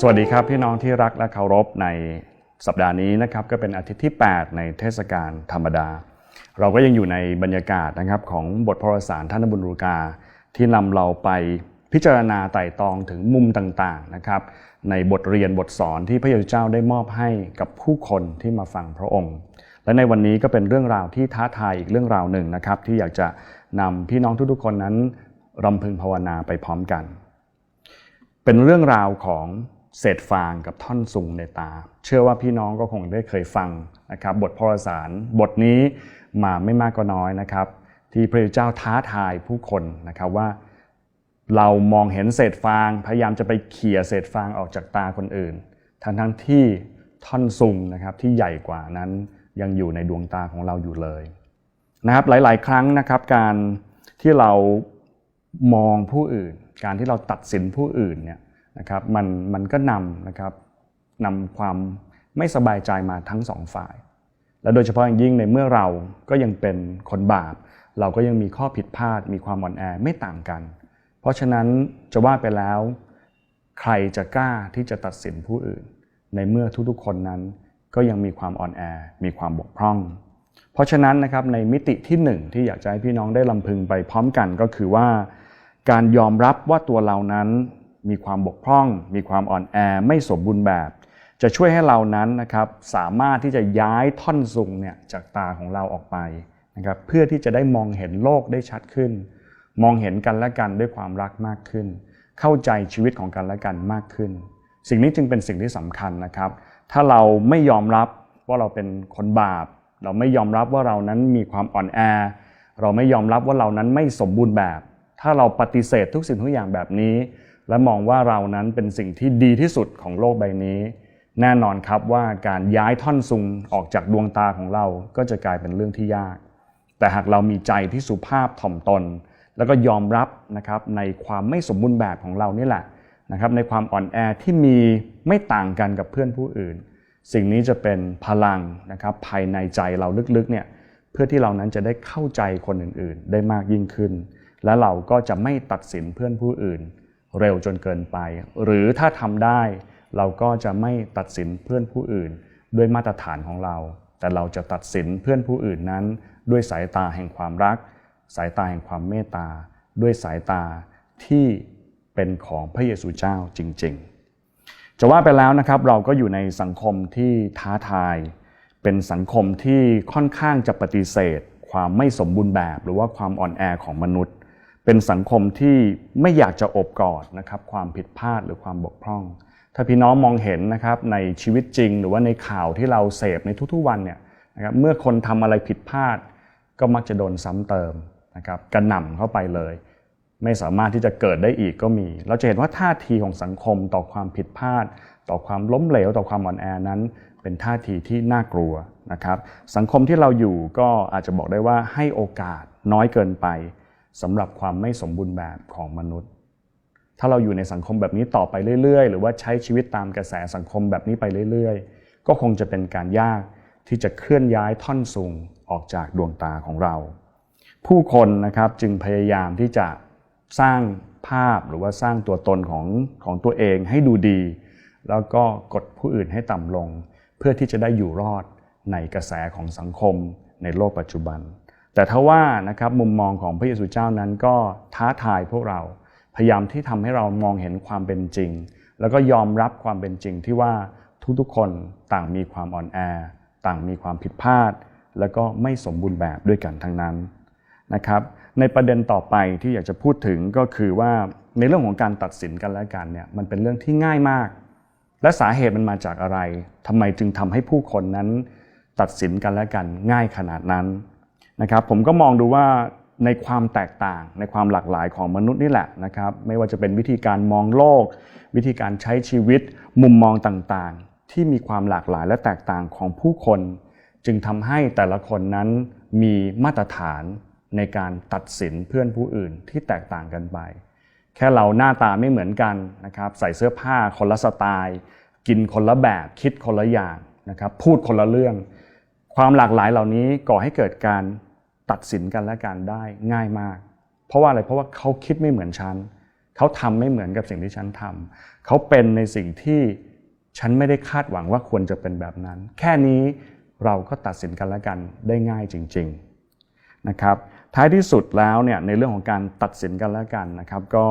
สวัสดีครับพี่น้องที่รักและเคารพในสัปดาห์นี้นะครับก็เป็นอาทิตย์ที่ 8 ในเทศกาลธรรมดา เราก็ยังอยู่ในบรรยากาศนะครับของบทพระสารท่านบุญรูกา ที่นำเราไปพิจารณาไต่ตองถึงมุมต่างๆนะครับ ในบทเรียนบทสอนที่พระเยซูเจ้าได้มอบให้กับผู้คนที่มาฟังพระองค์ และในวันนี้ก็เป็นเรื่องราวที่ท้าทายอีกเรื่องราวหนึ่งนะครับ ที่อยากจะนำพี่น้องทุกๆคนนั้นรำพึงภาวนาไปพร้อมกัน เป็นเรื่องราวของ เศษฟางกับท่อนซุงในตา เชื่อว่าพี่น้องก็คงได้เคยฟังนะครับบทพรสารบทนี้มาไม่มากก็น้อยนะครับ ที่พระเจ้าท้าทายผู้คนนะครับว่า เรามองเห็นเศษฟางพยายามจะไปเขี่ยเศษฟางออกจากตาคนอื่น ทั้งทั้งที่ท่อนซุงนะครับที่ใหญ่กว่านั้นยังอยู่ในดวงตาของเราอยู่เลยนะครับหลาย ๆ ครั้งนะครับการที่เรามองผู้อื่น การที่เราตัดสินผู้อื่นเนี่ย นะครับมันมันก็นำนะครับนำความไม่สบายใจมาทั้งสองฝ่าย และโดยเฉพาะอย่างยิ่งในเมื่อเราก็ยังเป็นคนบาป เราก็ยังมีข้อผิดพลาด มีความอ่อนแอไม่ต่างกัน เพราะฉะนั้นจะว่าไปแล้ว ใครจะกล้าที่จะตัดสินผู้อื่น ในเมื่อทุกๆคนนั้น ก็ยังมีความอ่อนแอ มีความบกพร่อง เพราะฉะนั้นนะครับในมิติที่หนึ่งที่อยากจะให้พี่น้องได้ลำพึงไปพร้อมกันก็คือว่า การยอมรับว่าตัวเรานั้น มีความบกพร่อง มีความอ่อนแอไม่สมบูรณ์แบบ จะช่วยให้เรานั้นนะครับสามารถที่จะย้ายท่อนซุงเนี่ยจากตาของเราออกไปนะครับเพื่อที่จะได้มองเห็นโลกได้ชัดขึ้น มองเห็นกันและกันด้วยความรักมากขึ้น เข้าใจชีวิตของกันและกันมากขึ้น สิ่งนี้จึงเป็นสิ่งที่สำคัญนะครับ ถ้าเราไม่ยอมรับว่าเราเป็นคนบาป เราไม่ยอมรับว่าเรานั้นมีความอ่อนแอ เราไม่ยอมรับว่าเรานั้นไม่สมบูรณ์แบบ ถ้าเราปฏิเสธทุกสิ่งทุกอย่างแบบนี้ และมองว่าเรานั้นเป็นสิ่งที่ดีที่สุดของโลกใบนี้ แน่นอนครับว่าการย้ายท่อนซุงออกจากดวงตาของเราก็จะกลายเป็นเรื่องที่ยาก แต่หากเรามีใจที่สุภาพถ่อมตน แล้วก็ยอมรับนะครับในความไม่สมบูรณ์แบบของเรานี่แหละนะครับในความอ่อนแอที่มีไม่ต่างกันกับเพื่อนผู้อื่น สิ่งนี้จะเป็นพลังนะครับภายในใจเราลึกๆเนี่ยเพื่อที่เรานั้นจะได้เข้าใจคนอื่นๆ ได้มากยิ่งขึ้น และเราก็จะไม่ตัดสินเพื่อนผู้อื่น เร็วจนเกินไป หรือถ้าทำได้เราก็จะไม่ตัดสินเพื่อนผู้อื่น ด้วยมาตรฐานของเรา แต่เราจะตัดสินเพื่อนผู้อื่นนั้น ด้วยสายตาแห่งความรัก สายตาแห่งความเมตตา ด้วยสายตาที่เป็นของพระเยซูเจ้าจริง ๆ จะว่าไปแล้วนะครับเราก็อยู่ในสังคมที่ท้าทาย เป็นสังคมที่ค่อนข้างจะปฏิเสธ ความไม่สมบูรณ์แบบ หรือว่าความอ่อนแอของมนุษย์ เป็นสังคมที่ไม่อยากจะอบกอดนะครับความผิดพลาดหรือความบกพร่อง ถ้าพี่น้องมองเห็นนะครับในชีวิตจริง หรือว่าในข่าวที่เราเสพในทุกๆวันเนี่ยนะครับเมื่อคนทำอะไรผิดพลาด ก็มักจะโดนซ้ำเติมนะครับกระหน่ำเข้าไปเลย ไม่สามารถที่จะเกิดได้อีกก็มี เราจะเห็นว่าท่าทีของสังคมต่อความผิดพลาด ต่อความล้มเหลว ต่อความอ่อนแอนั้น เป็นท่าทีที่น่ากลัวนะครับสังคมที่เราอยู่ก็อาจจะบอกได้ว่าให้โอกาสน้อยเกินไป สำหรับความไม่สมบูรณ์แบบของมนุษย์ ถ้าเราอยู่ในสังคมแบบนี้ต่อไปเรื่อย ๆ หรือว่าใช้ชีวิตตามกระแสสังคมแบบนี้ไปเรื่อย ๆ ก็คงจะเป็นการยากที่จะเคลื่อนย้ายท่อนสูงออกจากดวงตาของเรา ผู้คนนะครับจึงพยายามที่จะสร้างภาพหรือว่าสร้างตัวตนของของตัวเองให้ดูดี แล้วก็กดผู้อื่นให้ต่ำลง เพื่อที่จะได้อยู่รอดในกระแสของสังคมในโลกปัจจุบัน แต่ถ้าว่านะครับมุมมองของพระเยซูเจ้านั้นก็ท้าทายพวกเราพยายามที่ทำให้เรามองเห็นความเป็นจริง แล้วก็ยอมรับความเป็นจริงที่ว่าทุกๆคนต่างมีความอ่อนแอ ต่างมีความผิดพลาด แล้วก็ไม่สมบูรณ์แบบด้วยกันทั้งนั้นนะครับ ในประเด็นต่อไปที่อยากจะพูดถึงก็คือว่าในเรื่องของการตัดสินกันและกันเนี่ยมันเป็นเรื่องที่ง่ายมาก และสาเหตุมันมาจากอะไรทำไมจึงทำให้ผู้คนนั้น ตัดสินกันและกันง่ายขนาดนั้น นะครับผมก็มองดูว่าในความแตกต่างในความหลากหลายของมนุษย์นี่แหละนะครับ ไม่ว่าจะเป็นวิธีการมองโลก วิธีการใช้ชีวิต มุมมองต่างๆ ที่มีความหลากหลายและแตกต่างของผู้คน จึงทำให้แต่ละคนนั้นมีมาตรฐานในการตัดสินเพื่อนผู้อื่นที่แตกต่างกันไป แค่เราหน้าตาไม่เหมือนกันนะครับ ใส่เสื้อผ้าคนละสไตล์ กินคนละแบบคิดคนละอย่างนะครับ พูดคนละเรื่อง ความหลากหลายเหล่านี้ก่อให้เกิดการตัดสินกันและกันได้ง่ายมาก เพราะว่าอะไรเพราะว่าเขาคิดไม่เหมือนฉันเขาทำไม่เหมือนกับสิ่งที่ฉันทำเขาเป็นในสิ่งที่ฉันไม่ได้คาดหวังว่าควรจะเป็นแบบนั้น แค่นี้เราก็ตัดสินกันและกันได้ง่ายจริง ๆนะครับท้ายที่สุดแล้วเนี่ยในเรื่องของการตัดสินกันและกันนะครับ ก็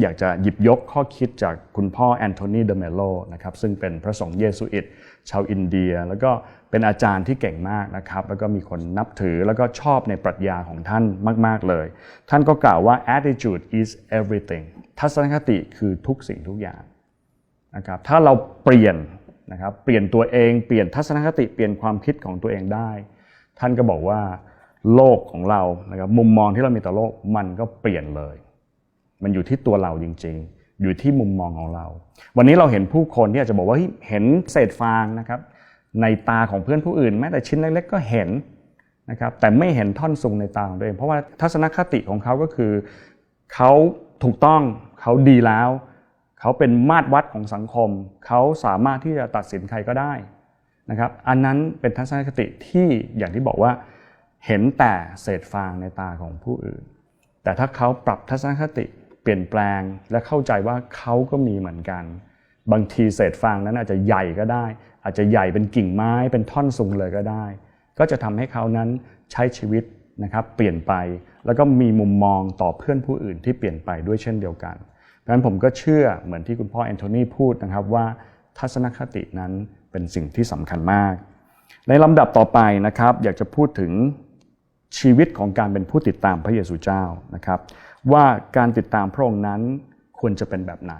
อยากจะหยิบยกข้อคิดจากคุณพ่อแอนโทนีเดเมโลนะครับซึ่งเป็นพระสงฆ์เยซูอิตชาวอินเดีย แล้วก็ เป็นอาจารย์ที่เก่งมากนะครับ แล้วก็มีคนนับถือแล้วก็ชอบในปรัชญาของท่านมาก ๆ เลย ท่านก็กล่าวว่า attitude is everything ทัศนคติคือทุกสิ่งทุกอย่างนะครับ ถ้าเราเปลี่ยนนะครับ เปลี่ยนตัวเอง เปลี่ยนทัศนคติ เปลี่ยนความคิดของตัวเองได้ ท่านก็บอกว่าโลกของเรานะครับ มุมมองที่เรามีต่อโลกมันก็เปลี่ยนเลย มันอยู่ที่ตัวเราจริง ๆ อยู่ที่มุมมองของเรา วันนี้เราเห็นผู้คนที่อาจจะบอกว่าเฮ้ยเห็นเศษฟางนะครับ ในตาของเพื่อนผู้อื่น แม้แต่ชิ้นเล็กๆก็เห็นนะครับแต่ไม่เห็นท่อนซุงในตาของตัวเอง เพราะว่าทัศนคติของเขาก็คือเขาถูกต้องเขาดีแล้ว เขาเป็นมาตรวัดของสังคม เขาสามารถที่จะตัดสินใครก็ได้นะครับอันนั้นเป็นทัศนคติที่อย่างที่บอกว่าเห็นแต่เศษฟางในตาของผู้อื่น แต่ถ้าเขาปรับทัศนคติเปลี่ยนแปลงและเข้าใจว่าเขาก็มีเหมือนกัน บางทีเศษฟางนั้นอาจจะใหญ่ก็ได้ อาจจะใหญ่เป็นกิ่งไม้เป็นท่อนซุงเลยก็ได้ ก็จะทำให้เขานั้นใช้ชีวิตนะครับเปลี่ยนไปแล้วก็มีมุมมองต่อเพื่อนผู้อื่นที่เปลี่ยนไปด้วยเช่นเดียวกันเพราะฉะนั้นผมก็เชื่อเหมือนที่คุณพ่อแอนโทนีพูดนะครับว่าทัศนคตินั้นเป็นสิ่งที่สำคัญมาก ในลำดับต่อไปนะครับ อยากจะพูดถึงชีวิตของการเป็นผู้ติดตามพระเยซูเจ้านะครับ ว่าการติดตามพระองค์นั้นควรจะเป็นแบบไหน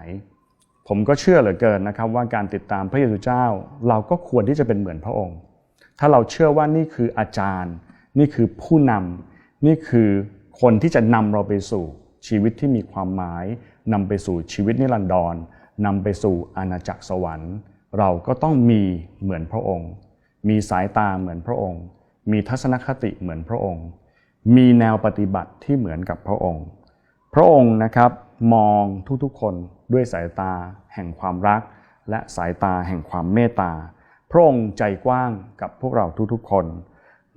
ผมก็เชื่อเหลือเกินนะครับว่าการติดตามพระเยซูเจ้า เราก็ควรที่จะเป็นเหมือนพระองค์ ถ้าเราเชื่อว่านี่คืออาจารย์ นี่คือผู้นำนี่คือคนที่จะนำเราไปสู่ชีวิตที่มีความหมายนำไปสู่ชีวิตนิรันดรนำไปสู่อาณาจักรสวรรค์ เราก็ต้องมีเหมือนพระองค์ มีสายตาเหมือนพระองค์ มีทัศนคติเหมือนพระองค์ มีแนวปฏิบัติที่เหมือนกับพระองค์ พระองค์นะครับ มองทุกๆคนด้วยสายตาแห่งความรัก และสายตาแห่งความเมตตา พระองค์ใจกว้างกับพวกเราทุกๆคน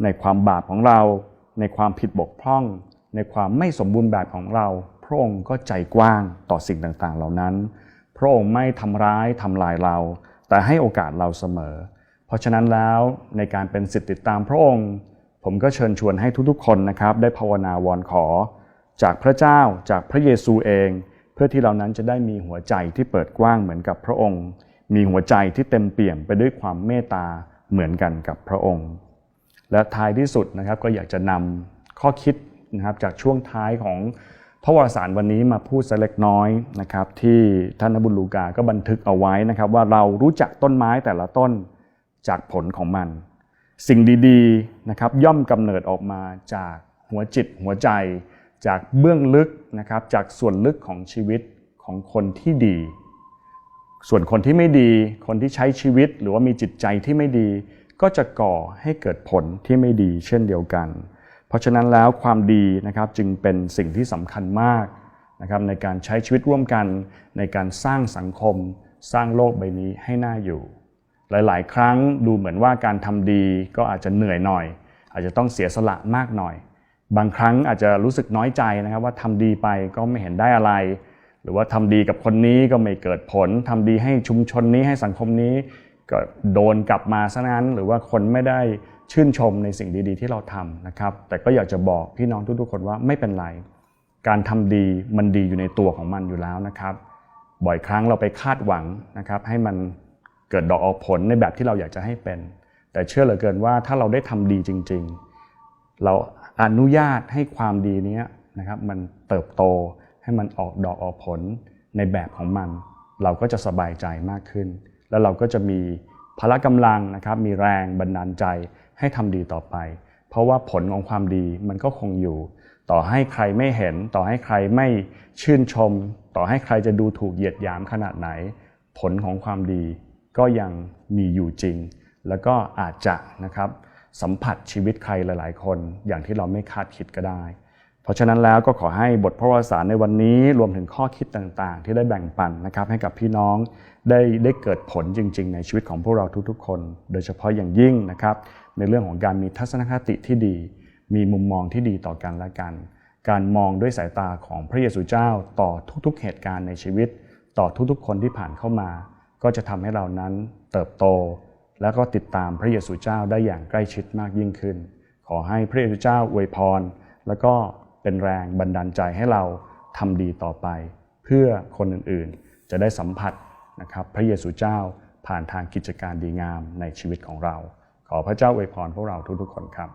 ในความบาปของเรา ในความผิดบกพร่อง ในความไม่สมบูรณ์แบบของเรา พระองค์ก็ใจกว้างต่อสิ่งต่างๆ เหล่านั้น พระองค์ไม่ทำร้ายทำลายเรา แต่ให้โอกาสเราเสมอ เพราะฉะนั้นแล้วในการเป็นสิทธิติดตามพระองค์ ผมก็เชิญชวนให้ทุกๆ คนนะครับ ได้ภาวนาวอนขอ จากพระเจ้าจากพระเยซูเอง เพื่อที่เรานั้นจะได้มีหัวใจที่เปิดกว้างเหมือนกับพระองค์ มีหัวใจที่เต็มเปี่ยมไปด้วยความเมตตาเหมือนกันกับพระองค์ และท้ายที่สุดนะครับก็อยากจะนำข้อคิดนะครับจากช่วงท้ายของพระวารสารวันนี้มาพูดสักเล็กน้อยนะครับที่ท่านบุญลูกาก็บันทึกเอาไว้นะครับว่าเรารู้จักต้นไม้แต่ละต้นจากผลของมัน สิ่งดีๆนะครับย่อมกำเนิดออกมาจากหัวจิตหัวใจ จากเบื้องลึกนะครับจากส่วนลึกของชีวิตของคนที่ดี ส่วนคนที่ไม่ดี คนที่ใช้ชีวิตหรือว่ามีจิตใจที่ไม่ดี ก็จะก่อให้เกิดผลที่ไม่ดีเช่นเดียวกัน เพราะฉะนั้นแล้วความดีนะครับจึงเป็นสิ่งที่สำคัญมากนะครับในการใช้ชีวิตร่วมกัน ในการสร้างสังคม สร้างโลกใบนี้ให้น่าอยู่ หลาย ๆ ครั้งดูเหมือนว่าการทำดีก็อาจจะเหนื่อยหน่อย อาจจะต้องเสียสละมากหน่อย บางครั้งอาจจะรู้สึกน้อยใจนะครับว่าทำดีไปก็ไม่เห็นได้อะไร หรือว่าทำดีกับคนนี้ก็ไม่เกิดผลทำดีให้ชุมชนนี้ให้สังคมนี้ ก็โดนกลับมาซะนั้น หรือว่าคนไม่ได้ชื่นชมในสิ่งดีๆ ที่เราทำนะครับ แต่ก็อยากจะบอกพี่น้องทุกๆ คนว่าไม่เป็นไร การทำดีมันดีอยู่ในตัวของมันอยู่แล้วนะครับ บ่อยครั้งเราไปคาดหวังนะครับ ให้มันเกิดดอกออกผลในแบบที่เราอยากจะให้เป็น แต่เชื่อเหลือเกินว่าถ้าเราได้ทำดีจริง ๆ เราอนุญาตให้ความดีนี้นะครับมันเติบโตให้มันออกดอกออกผลในแบบของมัน เราก็จะสบายใจมากขึ้น แล้วเราก็จะมีพละกำลังนะครับมีแรงบันดาลใจให้ทำดีต่อไป เพราะว่าผลของความดีมันก็คงอยู่ ต่อให้ใครไม่เห็น ต่อให้ใครไม่ชื่นชม ต่อให้ใครจะดูถูกเหยียดหยามขนาดไหน ผลของความดีก็ยังมีอยู่จริง แล้วก็อาจจะนะครับ สัมผัสชีวิตใครหลาย ๆ คน อย่างที่เราไม่คาดคิดก็ได้ เพราะฉะนั้นแล้วก็ขอให้บทพระวสารในวันนี้รวมถึงข้อคิดต่างๆ ที่ได้แบ่งปันนะครับให้กับพี่น้องได้ได้เกิดผลจริง ๆ ในชีวิตของพวกเราทุกๆ คน โดยเฉพาะอย่างยิ่งนะครับ ในเรื่องของการมีทัศนคติที่ดี มีมุมมองที่ดีต่อกันและกัน การมองด้วยสายตาของพระเยซูเจ้าต่อทุกๆ เหตุการณ์ในชีวิต ต่อทุกๆ คนที่ผ่านเข้ามา ก็จะทำให้เรานั้นเติบโต แล้วก็ติดตามพระเยซูเจ้าได้อย่างใกล้ชิดมากยิ่งขึ้น ขอให้พระเยซูเจ้าอวยพร แล้วก็เป็นแรงบันดาลใจให้เราทำดีต่อไป เพื่อคนอื่นๆ จะได้สัมผัสนะครับพระเยซูเจ้าผ่านทางกิจการดีงามในชีวิตของเรา ขอพระเจ้าอวยพรพวกเราทุกๆคนครับ